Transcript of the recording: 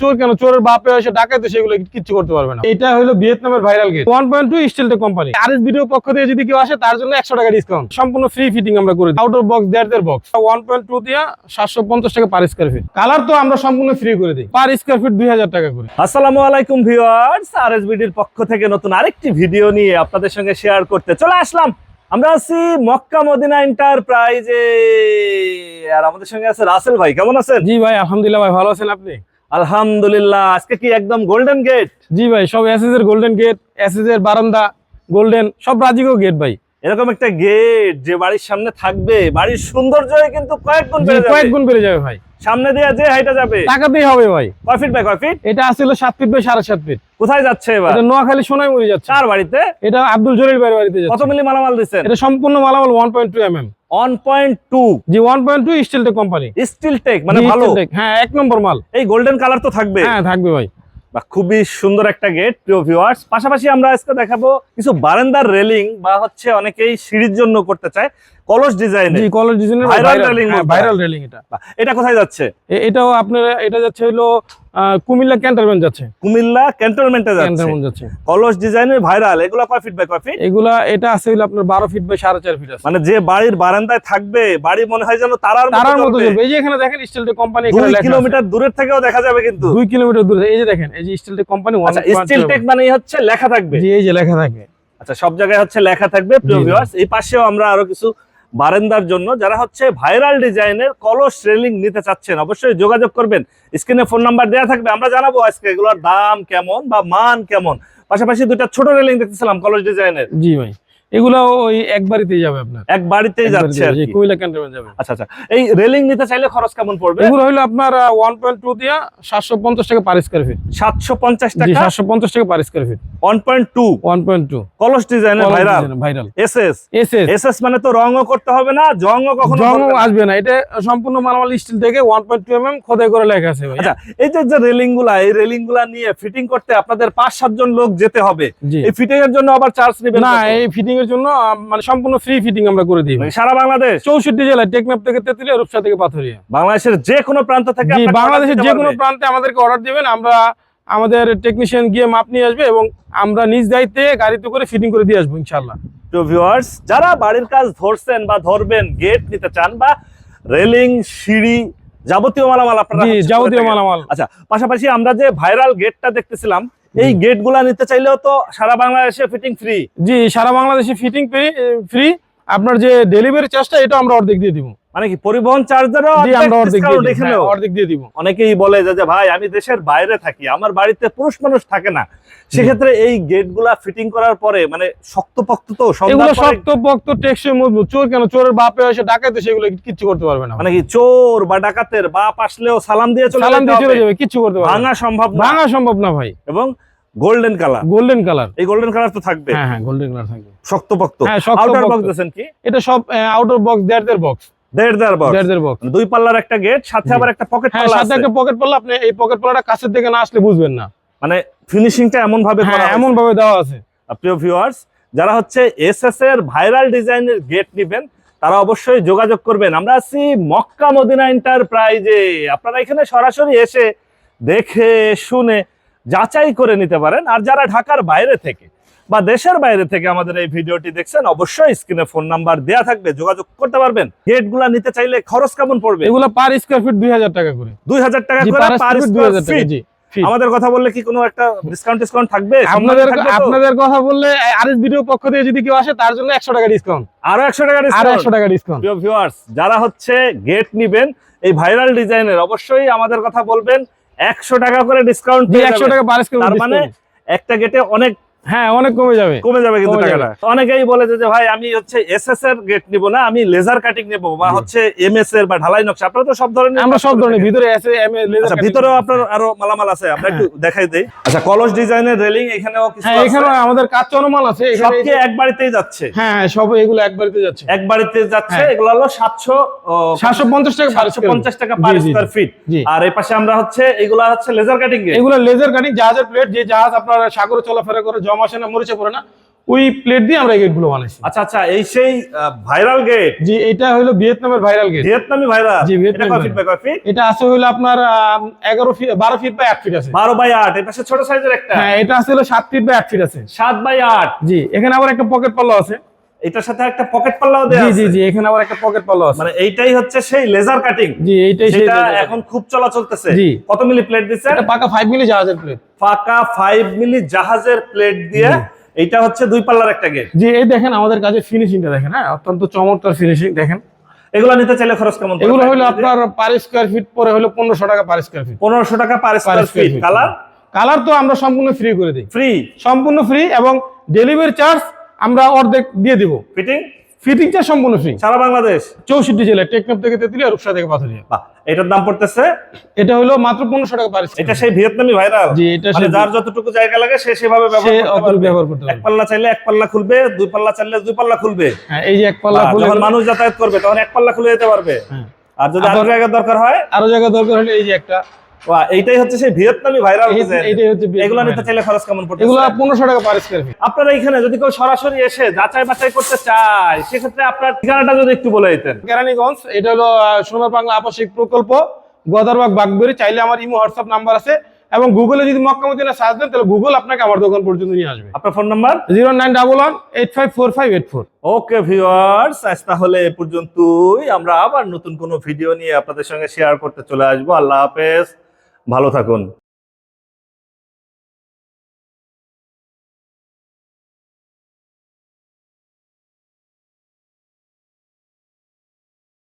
চোর কেন? চোরের বাপে এসে ডাকাইতে সেগুলো কিচ্ছু করতে পারবে না। এটা হলো ভিয়েতনামের viral gate one point two স্টিলটে company আর এস ভিডিও পক্ষ থেকে যদি কেউ আসে তার জন্য একশো টাকা ডিসকাউন্ট সম্পূর্ণ ফ্রি ফিটিং আমরা করে দিই। আউটার বক্স দেড় দেড় বক্স ওয়ান পয়েন্ট টু দিয়ে সাতশো পঞ্চাশ টাকা পার স্কোয়ার ফিট কালার তো আমরা সম্পূর্ণ ফ্রি করে দিই। পার স্কোয়ার ফিট দুই হাজার টাকা করে। আসসালামু আলাইকুম ভিউয়ার্স আরএসবিডির পক্ষ থেকে নতুন আরেকটি ভিডিও নিয়ে আপনাদের সঙ্গে শেয়ার করতে চলে আসলাম। আমরা আছি মক্কা মদিনা এন্টারপ্রাইজে আর আমাদের সঙ্গে আছে রাসেল ভাই। কেমন আছেন? জি ভাই আলহামদুলিল্লাহ ভাই ভালো আছেন আপনি? আলহামদুলিল্লাহ আজকে কি একদম গোল্ডেন গেট জি ভাই সব এসএস এর গোল্ডেন গেট এসএস এর বারান্দা গোল্ডেন সব রাজিকো গেট ভাই। এরকম একটা গেট যে বাড়ির সামনে থাকবে বাড়ির সৌন্দর্য কিন্তু কয়েক গুণ বেড়ে যাবে। কয়েক গুণ বেড়ে যাবে ভাই। সামনে দিয়ে যে হাইটা যাবে। দিয়ে হবে ভাই। কয় ফিট বাই কয় ফিট এটা আসলে সাত ফিট বাই সাত ফিট কোথায় যাচ্ছে এবার? এটা নোয়াখালী সোনাইমুড়ি যাচ্ছে। চার বাড়িতে? এটা আব্দুল জলিল ভাইয়ের বাড়িতে যাচ্ছে। কত মিলি মালামাল দিবেন এটা সম্পূর্ণ মালামাল one point two M M 1.2 G tech company steel tech মানে ভালো। হ্যাঁ, এক নম্বর মাল। এই গোল্ডেন কালার তো থাকবে। হ্যাঁ, থাকবে ভাই। বা খুবই সুন্দর একটা গেট প্রিয়ার্স পাশাপাশি আমরা আজকে দেখাবো কিছু বারান্দার রেলিং বা হচ্ছে অনেকেই সিঁড়ির জন্য করতে চায়। কলস ডিজাইনে জি কলেজ ডিজাইনের বলতে হয়। ভাইরাল রেলিং এটা। এটা কোথায় যাচ্ছে? এটাও আপনার এটা যাচ্ছে হলো কুমিল্লা ক্যান্টনমেন্ট যাচ্ছে। কুমিল্লা ক্যান্টনমেন্টে যাচ্ছে। ক্যান্টনমেন্ট যাচ্ছে। কলস ডিজাইনের ভাইরাল এগুলো কয় ফিট বাই কয় ফিট এগুলা এটা আছে হলো আপনার বারো ফিট বাই সাড়ে চার ফিট আছে। মানে যে বাড়ির বারান্দায় থাকবে বাড়ি মনে হয় যেন তারার তারার মতো চলবে। চলবে। এই যে এখানে দেখেন স্টিলটে কোম্পানি এখানে লেখা আছে। কিলোমিটার দূরের থেকেও দেখা যাবে কিন্তু। দুই কিলোমিটার দূরে এই যে দেখেন এই যে স্টিলটে কোম্পানি আচ্ছা স্টিলটেক মানে হচ্ছে লেখা থাকবে। জি এই যে লেখা থাকে। আচ্ছা সব জায়গায় হচ্ছে লেখা থাকবে প্রিয়। ভিউয়ার্স এই পাশেও আমরা আরও কিছু বারান্দার জন্য যারা হচ্ছে ভাইরাল ডিজাইনের কলস রেলিং নিতে চাচ্ছেন, অবশ্যই যোগাযোগ করবেন। স্ক্রিনে ফোন নাম্বার দেওয়া থাকবে, আমরা জানাব আজকে এগুলোর দাম কেমন বা মান কেমন। পাশাপাশি দুটা ছোট রেলিং দেখতেছিলাম কলস ডিজাইনের। জি ভাই। এগুলো ওই একবারিতেই যাবে আপনার। এক বাড়িতেই যাচ্ছে আর কি। কুমিল্লা ক্যান্টনমেন্ট যাবে। আচ্ছা আচ্ছা। এই রেলিং নিতে চাইলে খরচ কেমন পড়বে? এগুলো হলো আপনার ওয়ান পয়েন্ট টু দিয়া সাতশো পঞ্চাশ টাকা পার স্কোয়ার ফিট সাতশো পঞ্চাশ জি টাকা? সাতশো পঞ্চাশ টাকা per square feet one point two one point two কলস ডিজাইনের viral viral S S S S S S মানে তো রঙও করতে হবে না জংও কখনো। আসবে না। এটা সম্পূর্ণ মালামাল স্টিল থেকে one point two M M খোদাই করে লেখা আছে ভাই আচ্ছা এই যে যে রেলিংগুলা এই রেলিংগুলা নিয়ে ফিটিং করতে আপনাদের পাঁচ সাতজন লোক যেতে হবে। এই ফিটিং এর জন্য আবার চার্জ নেবেন না এই ফিটিং এর জন্য মানে সম্পূর্ণ ফ্রি ফিটিং আমরা করে দিই। মানে সারা বাংলাদেশ? চৌষট্টি জেলায় টেকনাফ থেকে তেতুলিয়া রূপসা থেকে পাথরিয়া। বাংলাদেশের যে কোনো প্রান্ত থেকে বাংলাদেশের যে কোনো প্রান্তে আমাদেরকে অর্ডার দিবেন আমরা আমাদের টেকনিশিয়ান গিয়ে মাপ নিয়ে আসবে এবং আমরা নিজ দায়িত্বে গাড়িতে করে ফিটিং করে দিয়ে আসব ইনশাল্লাহ তো ভিউয়ার্স যারা বাড়ির কাজ ধরছেন বা ধরবেন গেট নিতে চান বা রেলিং সিঁড়ি যাবতীয় মালামাল আপনারা যাবতীয় মালামাল। আচ্ছা পাশাপাশি আমরা যে ভাইরাল গেটটা দেখতেছিলাম এই গেটগুলা নিতে চাইলেও তো সারা বাংলাদেশে ফিটিং ফ্রি জি, সারা বাংলাদেশে ফিটিং ফ্রি আপনার যে ডেলিভারি চার্জটা এটা আমরা অর্ধেক দিয়ে দিব। মানে কি পরিবহন চার্জারও অর্ধেক দিয়ে দিব এখানেও হ্যাঁ, অনেকেই বলে যে ভাই আমি দেশের বাইরে থাকি আমার বাড়িতে পুরুষ মানুষ থাকে না। সেক্ষেত্রে এই গেটগুলা ফিটিং করার পরে মানে শক্তপোক্ত তো এগুলো পরে শক্ত পক্ত টেকসই মজবুত। চোর কেন? চোরের বাপে এসে ডাকাইতে সেগুলো কিচ্ছু করতে পারবে না। মানে কি চোর বা ডাকাতের বাপ আসলেও সালাম দিয়ে চলে সালাম দিয়ে চলে যাবে কিচ্ছু করতে পারবে না। ভাঙা সম্ভব না। ভাঙা সম্ভব না ভাই। এবং গোল্ডেন কালার গোল্ডেন কালার এই গোল্ডেন কালার তো থাকবে। হ্যাঁ হ্যাঁ গোল্ডেন কালার থাকবে। শক্তপোক্ত। হ্যাঁ শক্ত আউটার বক্স দিয়েছেন কি? এটা সব আউটার বক্স দেড় বক্স দেড় দেড় বক্স দেড় দেড় বক্স দুই পাল্লার একটা গেট সাথে আবার একটা পকেট হ্যাঁ পাল্লা সাথে একটা পকেট পাল্লা আপনি এই পকেট পাল্লাটা কাছের থেকে না আসলে বুঝবেন না। মানে ফিনিশিংটা এমন ভাবে করা এমন এমন ভাবে দেওয়া আছে। প্রিয় ভিউয়ার্স যারা হচ্ছে এসএস এর ভাইরাল ডিজাইনের গেট নেবেন তারা অবশ্যই যোগাযোগ করবেন। আমরা আছি মক্কা মদিনা এন্টারপ্রাইজে আপনারা এখানে সরাসরি এসে দেখে শুনে যাচাই করে নিতে পারেন। আর যারা ঢাকার বাইরে থেকে বা দেশের বাইরে থেকে আমাদের এই ভিডিওটি দেখছেন অবশ্যই স্ক্রিনে ফোন নাম্বার দেয়া থাকবে যোগাযোগ করতে পারবেন। গেটগুলা নিতে চাইলে খরচ কেমন পড়বে? এগুলো পার স্কোয়ার ফিট দুই হাজার টাকা করে। দুই হাজার টাকা করে পার স্কোয়ার ফিট। আমাদের কথা বললে কি কোনো একটা ডিসকাউন্ট ডিসকাউন্ট থাকবে? আপনাদের? আপনাদের কথা বললে আরএস ভিডিও পক্ষ থেকে যদি কেউ আসে তার জন্য একশো টাকা ডিসকাউন্ট আরও একশো টাকা আরও ডিসকাউন্ট একশো টাকা ডিসকাউন্ট প্রিয় ভিউয়ার্স যারা হচ্ছে গেট নিবেন এই ভাইরাল ডিজাইনের অবশ্যই আমাদের কথা বলবেন একশো টাকা করে ডিসকাউন্ট জি একশো টাকা পার তার মানে একটা গেটে অনেক হ্যাঁ অনেক কমে যাবে। কমে যাবে কিন্তু টাকাটা। অনেকেই বলে যে ভাই আমি হচ্ছে এসএস এর গেট নিব না আমি লেজার কাটিং নেব বা হচ্ছে এমএস এর বা ঢালাই নকশা। আপনারা তো সব ধরনের আমরা সব ধরনের ভিতরে আছে এম এ আচ্ছা ভিতরেও আপনার আরও মালামাল আছে আমরা একটু দেখাই দেই। আচ্ছা কলস ডিজাইনের রেলিং এখানেও কিছু হ্যাঁ এখানে আমাদের কাজ চলমান আছে সব এখানে এক বাড়িতেই যাচ্ছে? হ্যাঁ হ্যাঁ সব এগুলো একবারিতে যাচ্ছে। এক বাড়িতে যাচ্ছে হ্যাঁ। এগুলো হলো সাতশো সাতশো পঞ্চাশ টাকা পার সাতশো পঞ্চাশ টাকা পার জি, ফিট আর এই পাশে আমরা হচ্ছে এগুলা হচ্ছে লেজার কাটিং এগুলো লেজার কাটিং জাহাজের প্লেট যে জাহাজ আপনারা সাগরে চলাফেরা করে জমা আসে না মরিচে পড়ে না ওই প্লেট দিয়ে আমরা এই গেটগুলো বানাইছি। আচ্ছা আচ্ছা এই সেই ভাইরাল গেট জি এটা হলো ভিয়েতনামের ভাইরাল গেট ভিয়েতনামি ভাইরাল জি, এটা ভিয়েতনামি কয় ফিট বাই কয় ফিট এটা আছে হলো আপনার এগারো ফিট বারো ফিট বাই 8 ফিট আছে। বারো বাই 8 এই পাশে ছোট সাইজের একটা? হ্যাঁ এটা আছে হলো 7 ফিট বাই 8 ফিট আছে। 7 বাই 8 জি এখানে আবার একটা পকেট পাল্লা আছে। এটার সাথে একটা পকেট পাল্লাও দেওয়া জি জি জি এখানে আবার একটা পকেট পাল্লা আছে। মানে এইটাই হচ্ছে সেই লেজার কাটিং জি এইটাই জায়গাটা। এখন খুব চলা চলতেছে কত মিলি প্লেট দিচ্ছে এটা পাকা ফাইভ মিলি জাহাজের প্লেট ফাঁকা ফাইভ মিলি জাহাজের প্লেট দিয়ে এইটা হচ্ছে দুই পাল্লার একটা গেট জি এই দেখেন আমাদের কাছে ফিনিশিংটা দেখেন হ্যাঁ? অত্যন্ত চমৎকার ফিনিশিং দেখেন। এগুলো নিতে চাইলে খরচ কেমন এগুলো হলো আপনার পার স্কোয়ার ফিট পরে হলো পনেরোশো টাকা পার স্কোয়ার ফিট পনেরোশো টাকা per square feet colour colour তো আমরা সম্পূর্ণ ফ্রি করে দিই। ফ্রি সম্পূর্ণ ফ্রি এবং ডেলিভারি চার্জ আমরা অর্ধেক দিয়ে দিব। ফিটিং ফিটিং চার্জ সম্পূর্ণ ফ্রি সারা বাংলাদেশ? চৌষট্টি জেলায় টেকনাফ থেকে তেতুলিয়া রূপসা থেকে পাথরিয়া। এটার দাম পড়তেছে? এটা হলো মাত্র পনেরোশো টাকা পার এটা সেই ভিয়েতনামি ভাইরাল জি এটা মানে যার যতটুকু জায়গা লাগে সে সেভাবে ব্যবহার করতে এক পাল্লা চাইলে এক পাল্লা খুলবে দুই পাল্লা চাইলে দুই পাল্লা খুলবে। হ্যাঁ এই যে এক পাল্লা খুলে যখন মানুষ যাতায়াত করবে তখন এক পাল্লা খুলে যেতে পারবে। হ্যাঁ। আর যদি আরও জায়গা দরকার হয়? আরও জায়গা দরকার হলে এই যে একটা এইটাই হচ্ছে সেই ভিয়েতনামি ভাইরাল এই- এইটাই হচ্ছে এগুলো নিতে চাইলে খরচ কেমন পড়তেছে? এগুলো পনেরোশো টাকা পার স্কোয়ার ফিট আপনারা এখানে যদি কেউ সরাসরি এসে যাচাই বাছাই করতে চায় সেক্ষেত্রে আপনার ঠিকানাটা যদি একটু বলে দিতেন। কেরানীগঞ্জ এটা হলো বাংলা আবাসিক প্রকল্প গদারবাগ বাগবেরি চাইলে আমার ইমো হোয়াটসঅ্যাপ নাম্বার আছে। এবং গুগলে যদি মক্কা মদিনা সার্চ দেন তাহলে গুগল আপনাকে আমার দোকান পর্যন্ত নিয়ে আসবে। আপনার phone number zero nine double one eight five four five eight four okay viewers আজ তাহলে এ পর্যন্তই। আমরা আবার নতুন কোনো ভিডিও নিয়ে আপনাদের সঙ্গে শেয়ার করতে চলে আসব। আল্লাহ হাফেজ। ভালো থাকুন।